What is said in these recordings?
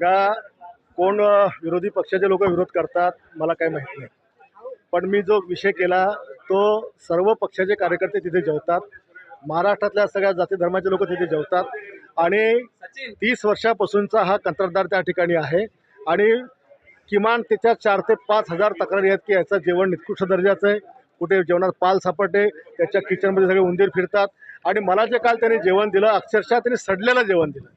बघा कोण विरोधी पक्षाचे लोक विरोध करतात मला काही माहीत नाही. पण मी जो विषय केला तो सर्व पक्षाचे कार्यकर्ते तिथे जेवतात. महाराष्ट्रातल्या सगळ्या जाती धर्माचे लोक तिथे जेवतात. आणि तीस वर्षापासूनचा हा कंत्राटदार त्या ठिकाणी आहे. आणि किमान त्याच्या चार ते पाच हजार तक्रारी आहेत की याचं जेवण निकृष्ट दर्जाचं आहे. कुठे जेवणात पाल सापडते त्याच्या किचनमध्ये सगळे उंदीर फिरतात. आणि मला जे काल त्याने जेवण दिलं अक्षरशः त्यांनी सडलेलं जेवण दिलं.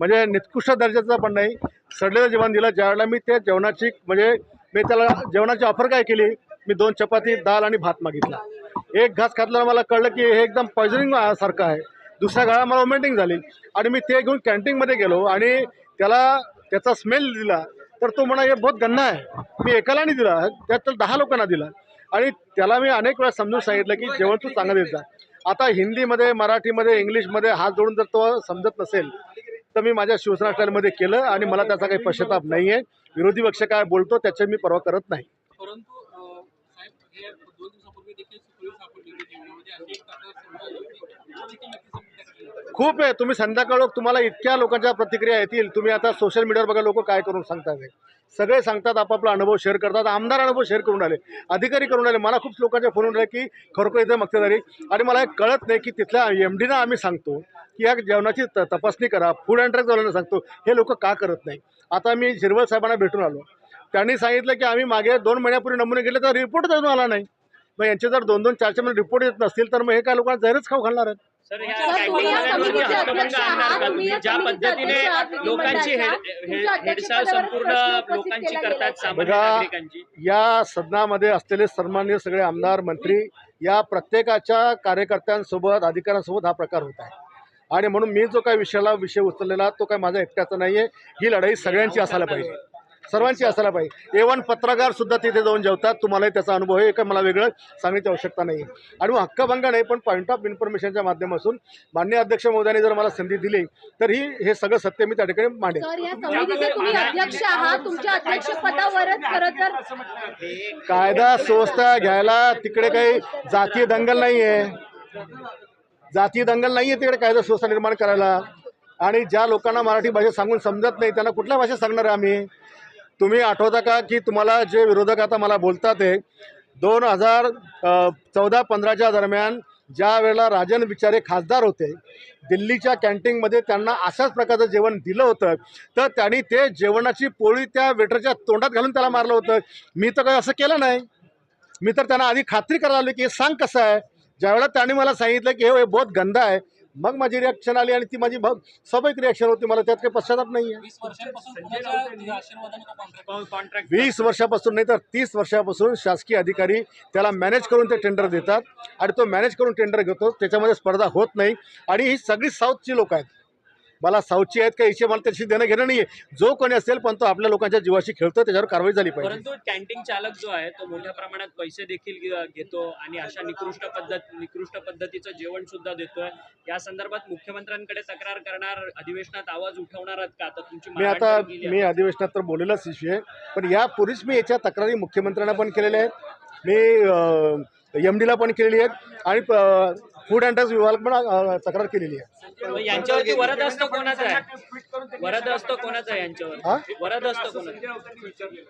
म्हणजे निकृष्ट दर्जाचं पण नाही. सडलेलं जेवण दिलं ज्यावेळेला मी त्या जेवणाची म्हणजे मी त्याला जेवणाची ऑफर काय केली? मी दोन चपाती दाल आणि भात मागितला. एक घास खातल्यावर मला कळलं की हे एकदम पॉयझनिंग सारखं आहे. दुसऱ्या गाळा मला वॉमिटिंग झाली. आणि मी ते घेऊन कॅन्टीनमध्ये गेलो आणि त्याला त्याचा स्मेल दिला. तर तो म्हणा हे बहुत गन्ना आहे. मी एकाला नाही दिला. त्यात तर दहा लोकांना दिला. आणि त्याला मी अनेक वेळा समजून सांगितलं की जेवण तू चांगलं देत जा. आता हिंदीमध्ये मराठीमध्ये इंग्लिशमध्ये हात जोडून जर तो समजत नसेल तर मी माझ्या शिवसेना स्टाईलमध्ये केलं आणि मला त्याचा काही पश्चाताप नाही आहे विरोधी पक्ष काय बोलतो त्याची मी परवा करत नाही. हे आली खूप आहे. तुम्ही संध्याकाळ तुम्हाला इतक्या लोकांच्या प्रतिक्रिया येतील. तुम्ही आता सोशल मीडियावर बघा लोक काय करून सांगतात. सगळे सांगतात आपापला अनुभव शेअर करतात. आमदार अनुभव शेअर करून राहिले अधिकारी करून राहिले मला खूप लोकांच्या फोन राहिले की खरोखर इथे मक्तेदारी. आणि मला हे कळत नाही की तिथल्या एम डीना आम्ही सांगतो. की या जेवणाची त तपासणी करा. फूड अँड ड्रग्ज वाल्यांना सांगतो. हे लोक का करत नाही? आता मी झिरवळ साहेबांना भेटून आलो. त्यांनी सांगितलं की आम्ही मागे दोन महिन्यापूर्वी नमुने गेले तर रिपोर्ट अजून आला नाही. मग यांचे जर दोन दोन चार चार महिने रिपोर्ट येत नसतील तर मग हे काय लोकांना जहरच खाऊ घालणार आहेत? ज्या पद्धतीने लोकांची संपूर्ण लोकांची करतात या सदनामध्ये असलेले सन्मान्य सगळे आमदार मंत्री या प्रत्येकाच्या कार्यकर्त्यांसोबत अधिकाऱ्यांसोबत हा प्रकार होत आहे. आणि म्हणून मी जो काही विषयाला विषय उचललेला तो काय माझा एकट्याचा नाही आहे ही लढाई सगळ्यांची असायला पाहिजे. सर्वांची असायला पाहिजे. एवन पत्रकार सुद्धा तिथे जाऊन जेवतात. तुम्हालाही त्याचा अनुभव आहे. हे काय मला वेगळं सांगण्याची आवश्यकता नाही आहे आणि मग हक्कभंग नाही पण पॉईंट ऑफ इन्फॉर्मेशनच्या माध्यमातून मान्य अध्यक्ष महोदयांनी जर मला संधी दिली तर ही हे सगळं सत्य मी त्या ठिकाणी मांडेल सर या समितीचे तुम्ही अध्यक्ष आहात. तुमच्या अध्यक्षपदावरच खरं तर कायदा सुव्यवस्था घ्यायला तिकडे काही जातीय दंगल नाही आहे जातीय दंगल नाही आहे तिकडे कायदा सुव्यवस्था निर्माण करायला. आणि ज्या लोकांना मराठी भाषा सांगून समजत नाही त्यांना कुठल्या भाषेत सांगणार आहे आम्ही? तुम्ही आठवता का की तुम्हाला जे विरोधक आता मला बोलतात आहे दोन हजार चौदा पंधराच्या दरम्यान ज्या वेळेला राजन बिचारे खासदार होते दिल्लीच्या कॅन्टीनमध्ये त्यांना अशाच प्रकारचं जेवण दिलं होतं तर त्यांनी ते जेवणाची पोळी त्या वेटरच्या तोंडात घालून त्याला मारलं होतं. मी तर काही असं केलं नाही. मी तर त्यांना आधी खात्री करायला आली की हे सांग कसं आहे? ज्यावेळेला त्यांनी मला सांगितलं की हे बहुत गंदा आहे. मग माझी रिॲक्शन आली आणि ती माझी भाव स्वाभाविक रिॲक्शन होती मला. त्यात काही पश्चाताप नाही आहे वीस वर्षापासून नाही तर तीस वर्षापासून शासकीय अधिकारी त्याला मॅनेज करून ते टेंडर देतात. आणि तो मॅनेज करून टेंडर घेतो. त्याच्यामध्ये स्पर्धा होत नाही. आणि ही सगळी साऊथची लोक आहेत. मला साऊथची आहेत का हिचे मला त्याशी देणं घेणं नाही आहे जो कोणी असेल पण तो आपल्या लोकांच्या जीवाशी खेळतो त्याच्यावर कारवाई झाली पाहिजे. परंतु कॅन्टीन चालक जो आहे तो मोठ्या प्रमाणात पैसे देखील घे- घेतो आणि अशा निकृष्ट पद्धत निकृष्ट पद्धतीचं जेवण सुद्धा देतोय. या संदर्भात मुख्यमंत्र्यांकडे तक्रार करणार अधिवेशनात आवाज उठवणार आहात का? आता तुमची मी आता केली आहे. मी अधिवेशनात तर बोललेलाच विषय पण यापूर्वीच मी याच्या तक्रारी मुख्यमंत्र्यांना पण केलेल्या आहेत. मी एम डीला पण केलेली आहेत. आणि फूड अँड ड्रग्ज विभागाला पण तक्रार केलेली आहे. यांच्यावरती वरद असतं कोणाचं आहे? वरद असतं कोणाचं आहे हा? यांच्यावर वरद असतं कोणाचं?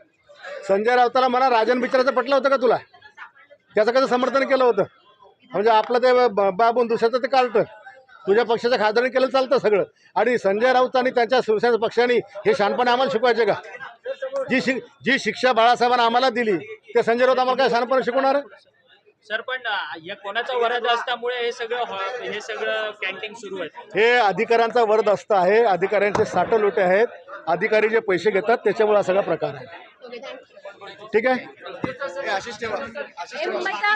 संजय राऊताला मला राजन बिचाराचं पटलं होतं का तुला? त्याचं कसं समर्थन केलं होतं? म्हणजे आपलं ते ब- बाबून दुसऱ्याचं ते काढतं. तुझ्या पक्षाच्या खासदारांनी केलं चालतं सगळं. आणि संजय राऊत आणि त्यांच्या शिवसेना पक्षाने हे शहाणपणे आम्हाला शिकवायचे का? जी शिक जी शिक्षा बाळासाहेबांना आम्हाला दिली ते संजय राऊत आम्हाला काय शहाणपणे शिकवणार? आहे? सर पण या कोणाचा वरद असल्यामुळे हे सगळं हॉ- सगळं कॅन्टीन सुरू आहे. हे अधिकाऱ्यांचा वरद असतं आहे. अधिकाऱ्यांचे साठं लोटे आहेत. अधिकारी जे पैसे घेतात त्याच्यामुळे हा सगळा प्रकार आहे. ठीक आहे? हे म्हणता-